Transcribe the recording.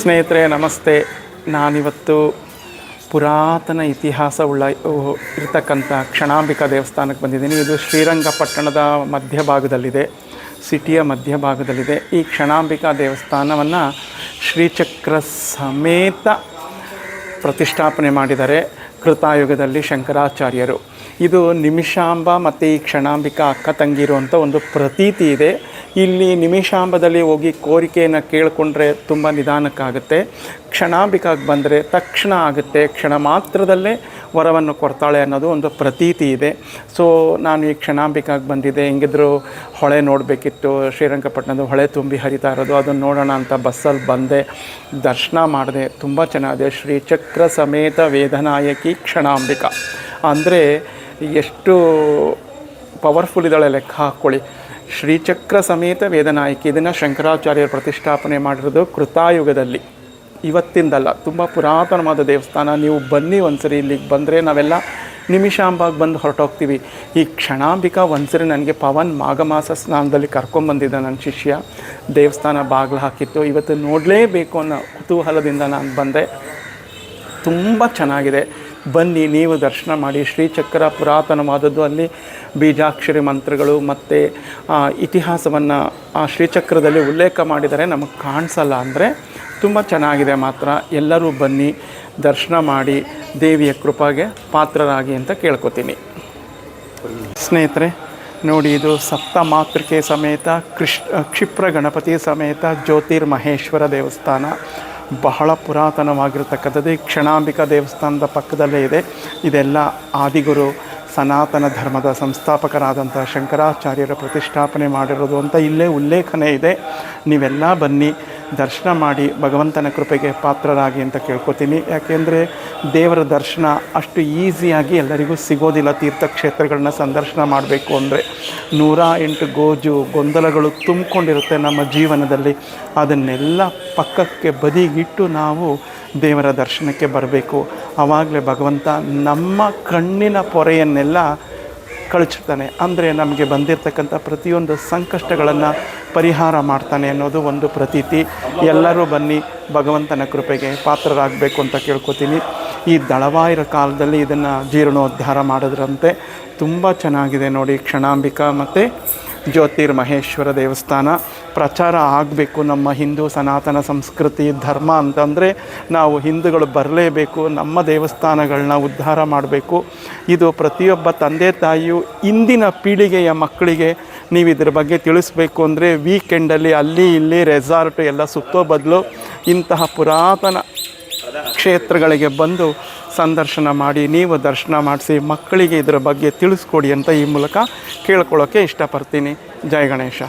ಸ್ನೇಹಿತರೆ, ನಮಸ್ತೆ. ನಾನಿವತ್ತು ಪುರಾತನ ಇತಿಹಾಸವುಳ್ಳ ಉಳ್ಳ ಇರ್ತಕ್ಕಂಥ ಕ್ಷಣಾಂಬಿಕಾ ದೇವಸ್ಥಾನಕ್ಕೆ ಬಂದಿದ್ದೀನಿ. ಇದು ಶ್ರೀರಂಗಪಟ್ಟಣದ ಮಧ್ಯಭಾಗದಲ್ಲಿದೆ ಸಿಟಿಯ ಮಧ್ಯಭಾಗದಲ್ಲಿದೆ ಈ ಕ್ಷಣಾಂಬಿಕಾ ದೇವಸ್ಥಾನವನ್ನು ಶ್ರೀಚಕ್ರ ಸಮೇತ ಪ್ರತಿಷ್ಠಾಪನೆ ಮಾಡಿದರೆ ಕೃತಾಯುಗದಲ್ಲಿ ಶಂಕರಾಚಾರ್ಯರು. ಇದು ನಿಮಿಷಾಂಬ ಮತ್ತು ಈ ಕ್ಷಣಾಂಬಿಕಾ ಅಕ್ಕ ತಂಗಿರುವಂಥ ಒಂದು ಪ್ರತೀತಿ ಇದೆ. ಇಲ್ಲಿ ನಿಮಿಷಾಂಬದಲ್ಲಿ ಹೋಗಿ ಕೋರಿಕೆಯನ್ನು ಕೇಳಿಕೊಂಡ್ರೆ ತುಂಬ ನಿಧಾನಕ್ಕಾಗುತ್ತೆ. ಕ್ಷಣಾಂಬಿಕಾಗಿ ಬಂದರೆ ತಕ್ಷಣ ಆಗುತ್ತೆ. ಕ್ಷಣ ಮಾತ್ರದಲ್ಲೇ ವರವನ್ನು ಕೊಡ್ತಾಳೆ ಅನ್ನೋದು ಒಂದು ಪ್ರತೀತಿ ಇದೆ. ಸೊ ನಾನು ಈ ಕ್ಷಣಾಂಬಿಕಾಗಿ ಬಂದಿದ್ದೆ ಹೆಂಗಿದ್ರು ಹೊಳೆ ನೋಡಬೇಕಿತ್ತು. ಶ್ರೀರಂಗಪಟ್ಟಣದ ಹೊಳೆ ತುಂಬಿ ಹರಿತಾ ಇರೋದು. ಅದನ್ನು ನೋಡೋಣ ಅಂತ ಬಸ್ಸಲ್ಲಿ ಬಂದೆ. ದರ್ಶನ ಮಾಡಿದೆ. ತುಂಬ ಚೆನ್ನಾಗಿದೆ. ಶ್ರೀ ಚಕ್ರ ಸಮೇತ ವೇದನಾಯಕಿ ಕ್ಷಣಾಂಬಿಕಾ. ಅಂದರೆ ಎಷ್ಟು ಪವರ್ಫುಲ್ ಇದ್ದಾಳೆ ಲೆಕ್ಕ ಹಾಕ್ಕೊಳ್ಳಿ ಶ್ರೀಚಕ್ರ ಸಮೇತ ವೇದನಾಯಕಿ, ಇದನ್ನು ಶಂಕರಾಚಾರ್ಯರು ಪ್ರತಿಷ್ಠಾಪನೆ ಮಾಡಿರೋದು ಕೃತಾಯುಗದಲ್ಲಿ. ಇವತ್ತಿಂದಲ್ಲ, ತುಂಬ ಪುರಾತನವಾದ ದೇವಸ್ಥಾನ. ನೀವು ಬನ್ನಿ ಒಂದ್ಸರಿ ಇಲ್ಲಿಗೆ ಬಂದರೆ ನಾವೆಲ್ಲ ನಿಮಿಷಾಂಬಾಗಿ ಬಂದು ಹೊರಟೋಗ್ತೀವಿ. ಈ ಕ್ಷಣಾಂಬಿಕಾ ಒಂದ್ಸರಿ ನನಗೆ ಪವನ್ ಮಾಘಮಾಸ ಸ್ನಾನದಲ್ಲಿ ಕರ್ಕೊಂಬಂದಿದ್ದ ನನ್ನ ಶಿಷ್ಯ, ದೇವಸ್ಥಾನ ಬಾಗಿಲು ಹಾಕಿತ್ತು. ಇವತ್ತು ನೋಡಲೇಬೇಕು ಅನ್ನೋ ಕುತೂಹಲದಿಂದ ನಾನು ಬಂದೆ. ತುಂಬ ಚೆನ್ನಾಗಿದೆ. ಬನ್ನಿ, ನೀವು ದರ್ಶನ ಮಾಡಿ. ಶ್ರೀಚಕ್ರ ಪುರಾತನವಾದದ್ದು ಅಲ್ಲಿ ಬೀಜಾಕ್ಷರಿ ಮಂತ್ರಗಳು ಮತ್ತು ಇತಿಹಾಸವನ್ನು, ಆ, ಶ್ರೀಚಕ್ರದಲ್ಲಿ ಉಲ್ಲೇಖ ಮಾಡಿದರೆ ನಮಗೆ ಕಾಣಿಸಲ್ಲ ಅಂದರೆ ತುಂಬ ಚೆನ್ನಾಗಿದೆ ಮಾತ್ರ. ಎಲ್ಲರೂ ಬನ್ನಿ, ದರ್ಶನ ಮಾಡಿ, ದೇವಿಯ ಕೃಪಾಗೆ ಪಾತ್ರರಾಗಿ ಅಂತ ಕೇಳ್ಕೊತೀನಿ. ಸ್ನೇಹಿತರೆ, ನೋಡಿ ಇದು ಸಪ್ತ ಮಾತೃಕೆ ಸಮೇತ, ಕೃಷ್, ಕ್ಷಿಪ್ರ ಗಣಪತಿ ಸಮೇತ ಜ್ಯೋತಿರ್ಮಹೇಶ್ವರ ದೇವಸ್ಥಾನ. ಬಹಳ ಪುರಾತನವಾಗಿರತಕ್ಕಂಥದ್ದು ಈ ಕ್ಷಣಾಂಬಿಕಾ ದೇವಸ್ಥಾನದ ಪಕ್ಕದಲ್ಲೇ ಇದೆ. ಇದೆಲ್ಲ ಆದಿಗುರು ಸನಾತನ ಧರ್ಮದ ಸಂಸ್ಥಾಪಕರಾದಂಥ ಶಂಕರಾಚಾರ್ಯರ ಪ್ರತಿಷ್ಠಾಪನೆ ಮಾಡಿರೋದು ಅಂತ ಇಲ್ಲೇ ಉಲ್ಲೇಖನೆ ಇದೆ. ನೀವೆಲ್ಲ ಬನ್ನಿ, ದರ್ಶನ ಮಾಡಿ, ಭಗವಂತನ ಕೃಪೆಗೆ ಪಾತ್ರರಾಗಿ ಅಂತ ಕೇಳ್ಕೊತೀನಿ. ಯಾಕೆಂದರೆ ದೇವರ ದರ್ಶನ ಅಷ್ಟು ಈಸಿಯಾಗಿ ಎಲ್ಲರಿಗೂ ಸಿಗೋದಿಲ್ಲ. ತೀರ್ಥಕ್ಷೇತ್ರಗಳನ್ನ ಸಂದರ್ಶನ ಮಾಡಬೇಕು ಅಂದರೆ ನೂರ ಎಂಟು ಗೋಜು ಗೊಂದಲಗಳು ತುಂಬಿಕೊಂಡಿರುತ್ತೆ ನಮ್ಮ ಜೀವನದಲ್ಲಿ. ಅದನ್ನೆಲ್ಲ ಪಕ್ಕಕ್ಕೆ ಬದಿಗಿಟ್ಟು ನಾವು ದೇವರ ದರ್ಶನಕ್ಕೆ ಬರಬೇಕು. ಆವಾಗಲೇ ಭಗವಂತ ನಮ್ಮ ಕಣ್ಣಿನ ಪೊರೆಯನ್ನೆಲ್ಲ ಕಳಿಸ್ತಾನೆ ಅಂದರೆ ನಮಗೆ ಬಂದಿರತಕ್ಕಂಥ ಪ್ರತಿಯೊಂದು ಸಂಕಷ್ಟಗಳನ್ನು ಪರಿಹಾರ ಮಾಡ್ತಾನೆ ಅನ್ನೋದು ಒಂದು ಪ್ರತೀತಿ. ಎಲ್ಲರೂ ಬನ್ನಿ, ಭಗವಂತನ ಕೃಪೆಗೆ ಪಾತ್ರರಾಗಬೇಕು ಅಂತ ಕೇಳ್ಕೊತೀನಿ. ಈ ದಳವಾಯಿರ ಕಾಲದಲ್ಲಿ ಇದನ್ನು ಜೀರ್ಣೋದ್ಧಾರ ಮಾಡಿದ್ರಂತೆ. ತುಂಬ ಚೆನ್ನಾಗಿದೆ ನೋಡಿ, ಕ್ಷಣಾಂಬಿಕಾ ಮತ್ತು ಜ್ಯೋತಿರ್ಮಹೇಶ್ವರ ದೇವಸ್ಥಾನ. ಪ್ರಚಾರ ಆಗಬೇಕು ನಮ್ಮ ಹಿಂದೂ ಸನಾತನ ಸಂಸ್ಕೃತಿ, ಧರ್ಮ ಅಂತಂದರೆ ನಾವು ಹಿಂದೂಗಳು ಬರಲೇಬೇಕು, ನಮ್ಮ ದೇವಸ್ಥಾನಗಳನ್ನ ಉದ್ಧಾರ ಮಾಡಬೇಕು. ಇದು ಪ್ರತಿಯೊಬ್ಬ ತಂದೆ ತಾಯಿಯು ಇಂದಿನ ಪೀಳಿಗೆಯ ಮಕ್ಕಳಿಗೆ ನೀವು ಇದ್ರ ಬಗ್ಗೆ ತಿಳಿಸ್ಬೇಕು ಅಂದರೆ ವೀಕೆಂಡಲ್ಲಿ ಅಲ್ಲಿ ಇಲ್ಲಿ ರೆಸಾರ್ಟ್ ಎಲ್ಲ ಸುತ್ತೋ ಬದಲು ಇಂತಹ ಪುರಾತನ ಕ್ಷೇತ್ರಗಳಿಗೆ ಬಂದು ಸಂದರ್ಶನ ಮಾಡಿ, ನೀವು ದರ್ಶನ ಮಾಡಿಸಿ, ಮಕ್ಕಳಿಗೆ ಇದರ ಬಗ್ಗೆ ತಿಳಿಸ್ಕೊಡಿ ಅಂತ ಈ ಮೂಲಕ ಕೇಳ್ಕೊಳ್ಳೋಕ್ಕೆ ಇಷ್ಟಪಡ್ತೀನಿ. ಜೈ ಗಣೇಶ.